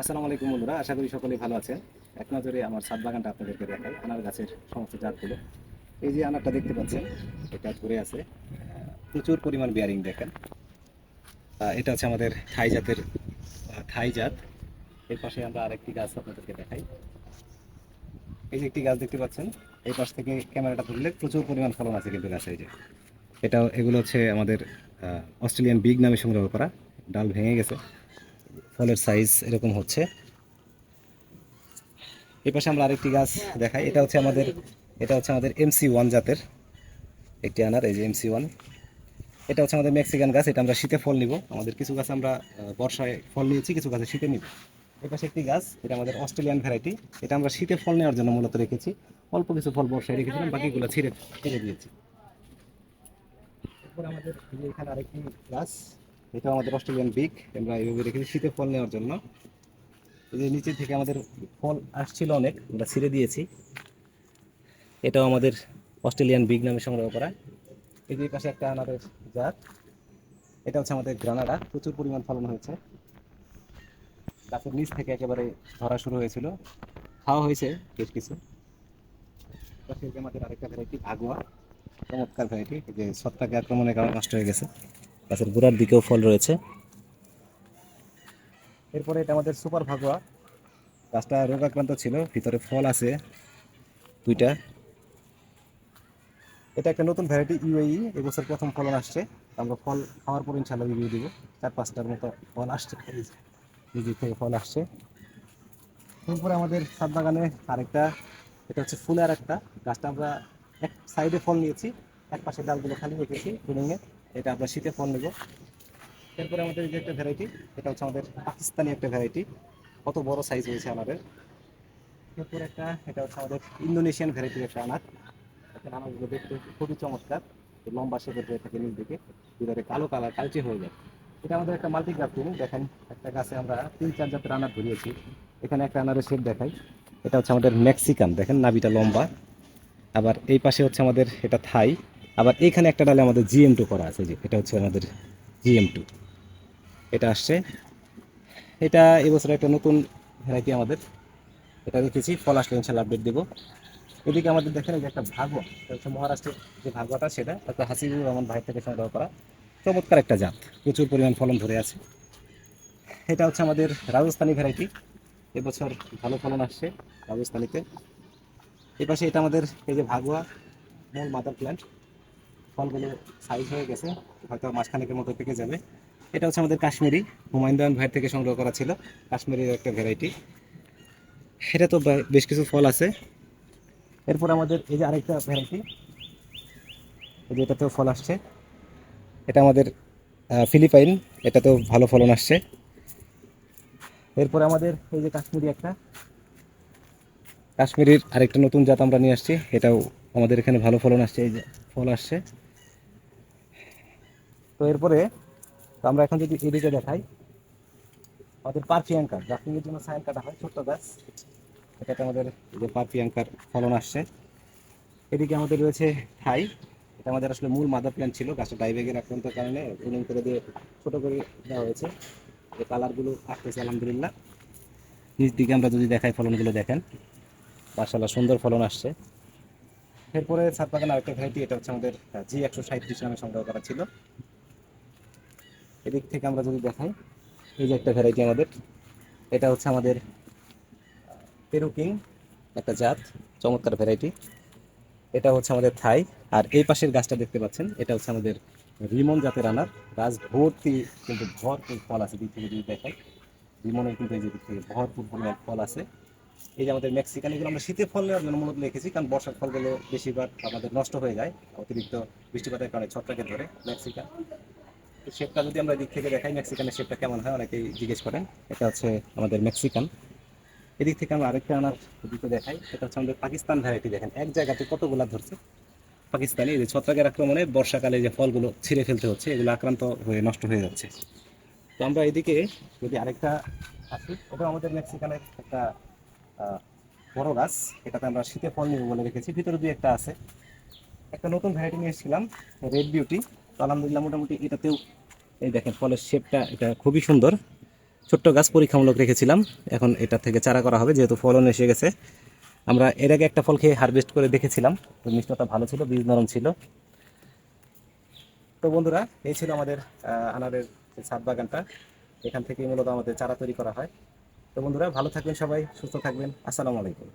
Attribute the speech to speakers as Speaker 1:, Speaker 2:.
Speaker 1: আসসালামু আলাইকুম বন্ধুরা, আশা করি সকলেই ভালো আছেন। এক নজরে আমার সাত বাগানটা আপনাদেরকে দেখাই, আনার গাছের সমস্ত জাতগুলো। এই যে আনারটা দেখতে পাচ্ছেন এটা ধরে আছে। প্রচুর পরিমাণ বিয়ারিং দেখেন। এটা হচ্ছে আমাদের থাই জাতের থাই জাত। এর পাশে আমরা আরেকটি গাছ আপনাদেরকে দেখাই। এই যে একটি গাছ দেখতে পাচ্ছেন, এই পাশ থেকে ক্যামেরাটা ধরলে প্রচুর পরিমাণ ফলন আছে কিন্তু গাছে, এই যে। এটা এগুলো হচ্ছে আমাদের অস্ট্রেলিয়ান বিগ নামে সংগ্রহ করা। ডাল ভেঙে গেছে। ফলের সাইজ এরকম হচ্ছে। এই পাশে আমরা আরেকটি গাছ দেখাই। এটা হচ্ছে আমাদের, এটা হচ্ছে আমাদের এমসি ওয়ান জাতের একটি আনার, এই যে এমসি ওয়ান এটা হচ্ছে আমাদের মেক্সিকান গাছ, এটা আমরা শীতে ফল নিব। আমাদের কিছু গাছ আমরা বর্ষায় ফল নিয়েছি, কিছু গাছে শীতে নিব। এই পাশে একটি গাছ, এটা আমাদের অস্ট্রেলিয়ান ভ্যারাইটি এটা আমরা শীতে ফল নেওয়ার জন্য মূলত রেখেছি। অল্প কিছু ফল বর্ষায় রেখেছিলাম, বাকিগুলো ছিঁড়ে, ছেড়ে দিয়েছি। এরপর আমাদের এখানে আরেকটি গাছ এটা আমাদের অস্ট্রেলিয়ান বিগ, আমরা এইভাবে রেখেছি শীতে ফল নেওয়ার জন্য। এই যে নিচে থেকে আমাদের ফল আসছিল অনেক, আমরা ছিঁড়ে দিয়েছি। এটাও আমাদের অস্ট্রেলিয়ান বিগ নামে সংগ্রহ করা। এই যে পাশে একটা আনারের জাত এটা হচ্ছে আমাদের গ্রানাডা, প্রচুর পরিমাণ ফলন হয়েছে। গাছের নিচ থেকে একেবারে ধরা শুরু হয়েছিল। খাওয়া হয়েছে বেশ কিছু। আমাদের আরেকটা ভ্যারাইটি ভাগুয়া চমৎকার ভ্যারাইটি যে ছত্রাকে আক্রমণের কারণে নষ্ট হয়ে গেছে। গাছের গোড়ার দিকেও ফল রয়েছে। এরপরে এটা আমাদের সুপার ভাগুয়া। গাছটা রোগাক্রান্ত ছিল, ভিতরে ফল আছে দুইটা। এটা একটা নতুন ভ্যারাইটি ইউএই এবছর প্রথম ফলন আসছে। আমরা ফল খাওয়ার পর ইনশাল্লাহ রিভিউ দিব। চার পাঁচটার মতো ফল আসছে। দিক থেকে ফল আসছে। এরপরে আমাদের সাত বাগানে আরেকটা, এটা হচ্ছে ফুলের একটা। গাছটা আমরা এক সাইডে ফল নিয়েছি এক পাশে ডালগুলো খালি রেখেছি ফিলিংয়ে এটা আমরা শীতে ফল নেব। এরপরে আমাদের যে একটা ভ্যারাইটি এটা হচ্ছে আমাদের পাকিস্তানি একটা ভ্যারাইটি কত বড় সাইজ হয়েছে আমাদের। এরপরে একটা, এটা হচ্ছে আমাদের ইন্দোনেশিয়ান ভ্যারাইটির একটা আনার। একটা আনারগুলো দেখতে খুবই চমৎকার। লম্বা শেপের হয়ে থাকে নিচ দিকে ভিতরে কালো কালার, কালচে হয়ে যায়। এটা আমাদের একটা মাল্টি গাছ কিনি দেখেন, একটা গাছে আমরা তিন, চার জাতের আনার ধরিয়েছি। এখানে একটা আনারের শেপ দেখাই। এটা হচ্ছে আমাদের মেক্সিকান। দেখেন নাবিটা লম্বা। আবার এই পাশে হচ্ছে আমাদের, এটা থাই। আবার এখানে একটা ডালে আমাদের জিএম টু করা আছে যে এটা হচ্ছে আমাদের জিএম টু এটা আসছে। এটা এবছর একটা নতুন ভ্যারাইটি আমাদের। এটা রেখেছি ফল আসলে ইনশাল্লাহ আপডেট দেবো। এদিকে আমাদের দেখেন যে একটা ভাগোয়া হচ্ছে মহারাষ্ট্রের যে ভাগোয়াটা সেটা একটা হাসিবুর রহমান ভাই থেকে সংগ্রহ করা। চমৎকার একটা জাত, প্রচুর পরিমাণ ফলন ধরে আছে। এটা হচ্ছে আমাদের রাজস্থানি ভ্যারাইটি। এবছর ভালো ফলন আসছে রাজস্থানিতে। পাশে এটা আমাদের এই যে ভাগোয়া, মূল মাদার প্ল্যান্ট ফলগুলো সাইজ হয়ে গেছে, হয়তো মাঝখানেকের মতো পেকে যাবে। এটা হচ্ছে আমাদের কাশ্মীরি হুমায়ুন দেওয়ান ভাইয়ের থেকে সংগ্রহ করা ছিল, কাশ্মীরির একটা ভ্যারাইটি এটা তো বেশ কিছু ফল আছে। এরপর আমাদের এই যে আরেকটা ভ্যারাইটি এই যে এটাতেও ফল আসছে। এটা আমাদের ফিলিপাইন, এটাতেও ভালো ফলন আসছে। এরপর আমাদের এই যে কাশ্মীরি একটা, কাশ্মীরির আরেকটা নতুন জাত আমরা নিয়ে আসছি, এটাও আমাদের এখানে ভালো ফলন আসছে, এই যে ফল আসছে। তো এরপরে তো আমরা এখন যদি এদিকে দেখাই, আমাদের পারফিয়াঙ্কার জাফিংয়ের জন্য সায়ান কাটা হয়, ছোট্ট গাছ এটাতে আমাদের যে যে পারফিয়াঙ্কার ফলন আসছে। এদিকে আমাদের রয়েছে থাই এটা আমাদের আসলে মূল মাদার প্ল্যান্ট ছিল, গাছটা ডাইবেগের আক্রান্ত কারণে উনুন করে দিয়ে ছোট করে দেওয়া হয়েছে। যে কালারগুলো আসতেছে, আলহামদুলিল্লাহ। নিচ দিকে আমরা যদি দেখাই ফলনগুলো, দেখেন। মার্শাল্লাহ সুন্দর ফলন আসছে। এরপরে ছাদ বাগান আরেকটা ভ্যারাইটি এটা হচ্ছে আমাদের জি একশো সাঁত্রিশ নামে সংগ্রহ করা ছিল। এদিক থেকে আমরা যদি দেখাই, এই যে একটা ভ্যারাইটি আমাদের। এটা হচ্ছে আমাদের পেরুকিং একটা জাত, চমৎকার ভ্যারাইটি এটা হচ্ছে আমাদের থাই, আর এই পাশের গাছটা দেখতে পাচ্ছেন, এটা হচ্ছে আমাদের রিমন জাতের আনার। গাছ ভর্তি কিন্তু ভরপুর ফল আছে, দিক থেকে যদি দেখাই। রিমনের কিন্তু এই যে দিক থেকে ভরপুর পরিমাণ ফল আছে। এই যে আমাদের মেক্সিকান এগুলো আমরা শীতের ফল নেওয়ার জন্য মূলত লিখেছি কারণ বর্ষার ফলগুলো বেশিরভাগ আমাদের নষ্ট হয়ে যায়, অতিরিক্ত বৃষ্টিপাতের কারণে ছত্রাকে ধরে মেক্সিকান শেপটা যদি আমরা দিক থেকে দেখাই মেক্সিকানের শেপটা কেমন হয়? অনেকেই জিজ্ঞেস করেন। এটা হচ্ছে আমাদের মেক্সিকান এদিক থেকে আমরা আরেকটা আনার দিকে দেখাই। এটা হচ্ছে আমাদের পাকিস্তান ভ্যারাইটি দেখেন। এক জায়গাতে কতগুলা ধরছে। পাকিস্তানি যে ছত্রাকের আক্রমণে বর্ষাকালে যে ফলগুলো ছিঁড়ে ফেলতে হচ্ছে, এগুলো আক্রান্ত হয়ে নষ্ট হয়ে যাচ্ছে। তো আমরা এদিকে যদি আরেকটা আসি, ওটা আমাদের মেক্সিকানের একটা বড় গাছ। এটাতে আমরা শীতে ফল নিব বলে রেখেছি। ভিতরে দুই একটা আছে। একটা নতুন ভ্যারাইটি নিয়ে এসেছিলাম রেড বিউটি আলহামদুলিল্লাহ মোটামুটি এটাতেও, এই দেখেন, ফলের শেপটা এটা খুবই সুন্দর। ছোট্ট গাছ পরীক্ষামূলক রেখেছিলাম, এখন এটা থেকে চারা করা হবে, যেহেতু ফলন এসে গেছে। আমরা এর আগে একটা ফল খেয়ে হারভেস্ট করে দেখেছিলাম, তো মিষ্টতা ভালো ছিল, বীজ নরম ছিল। তো বন্ধুরা, এই ছিল আমাদের আনারের ছাদ বাগানটা। এখান থেকে মূলত আমাদের চারা তৈরি করা হয়। তো বন্ধুরা, ভালো থাকবেন সবাই, সুস্থ থাকবেন। আসসালামু আলাইকুম।